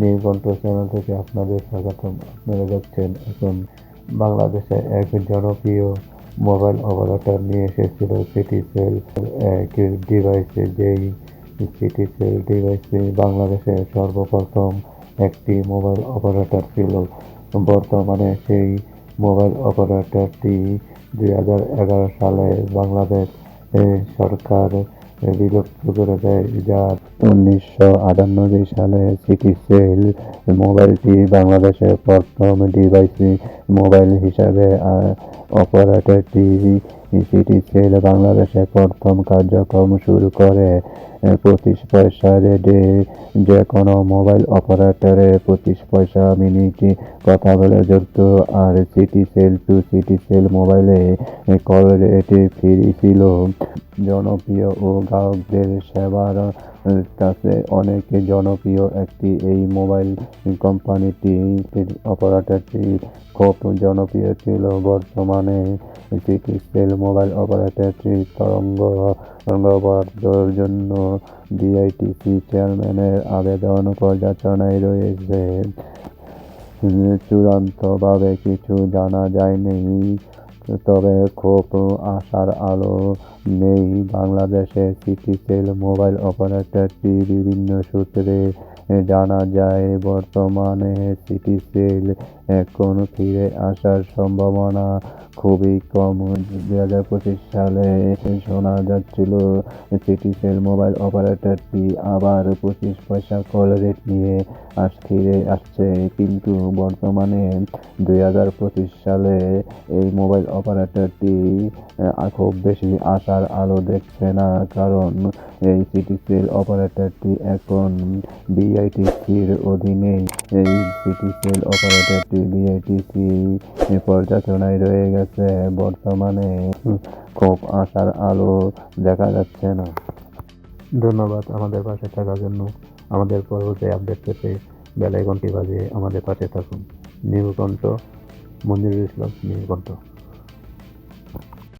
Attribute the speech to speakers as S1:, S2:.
S1: নীলকণ্ঠ channel থেকে আপনাদের স্বাগতম। আপনারা দেখছেন এখন বাংলাদেশে এক জনপ্রিয় মোবাইল অপারেটর নিয়ে এসেছিল সিটি সেল এক ডিভাইসে যেই সিটি সেল ডিভাইসে বাংলাদেশে সর্বপ্রথম একটি মোবাইল অপারেটর ছিল। বর্তমানে সেই মোবাইল অপারেটরটি দুই হাজার এগারো সালে বাংলাদেশ সরকার বিলুপ্ত করে দেয়। যার উনিশশো আটানব্বই সালে সিটি সেল মোবাইলটি বাংলাদেশের প্রথম ডিভাইসি মোবাইল হিসাবে অপারেটরটি সিটি সেল বাংলাদেশে প্রথম কার্যক্রম শুরু করে পঁচিশ পয়সা রেডে। যে কোনো মোবাইল অপারেটরে পঁচিশ পয়সা মিনিটে কথা বলে যুক্ত। আর city cell to city cell মোবাইলে কল রেটে ফ্রি ছিল। জনপ্রিয় ও গ্রাহকদের সেবার কাছে অনেক জনপ্রিয় একটি এই মোবাইল কোম্পানিটি অপারেটরটি খুব জনপ্রিয় ছিল বর্তমানে। সিটি সেল মোবাইল অপারেটরটি তরঙ্গ তরঙ্গবদ্ধর জন্য ডিআইটিসি চেয়ারম্যানের আবেদন পর্যালোচনায় রয়েছে। চূড়ান্তভাবে কিছু জানা যায়নি, তবে খুব আশার আলো নেই। বাংলাদেশে সিটি সেল মোবাইল অপারেটরটি বিভিন্ন সূত্রে জানা যায়, বর্তমানে সিটি সেল এখন ফিরে আসার সম্ভাবনা খুবই কম। দুই হাজার পঁচিশ সালে শোনা যাচ্ছিল সিটি সেল মোবাইল অপারেটরটি আবার পঁচিশ পয়সা কল রেট নিয়ে আস ফিরে আসছে। কিন্তু বর্তমানে দুই হাজার পঁচিশ সালে এই মোবাইল অপারেটরটি খুব বেশি আসার আলো দেখছে না। কারণ এই সিটি সেল অপারেটরটি এখন বিআইটিসির অধীনে এই সিটি সেল অপারেটরটি বিআইটিসি পর্যালোচনায় রয়ে গেছে। বর্তমানে খুব আশার আলো দেখা যাচ্ছে না। ধন্যবাদ আমাদের পাশে থাকার জন্য। আমাদের পরবর্তী আপডেট পেতে বেলাইকনটি বাজে আমাদের পাশে থাকুন। নীলকণ্ঠ মঞ্জুরুল ইসলাম নীলকণ্ঠ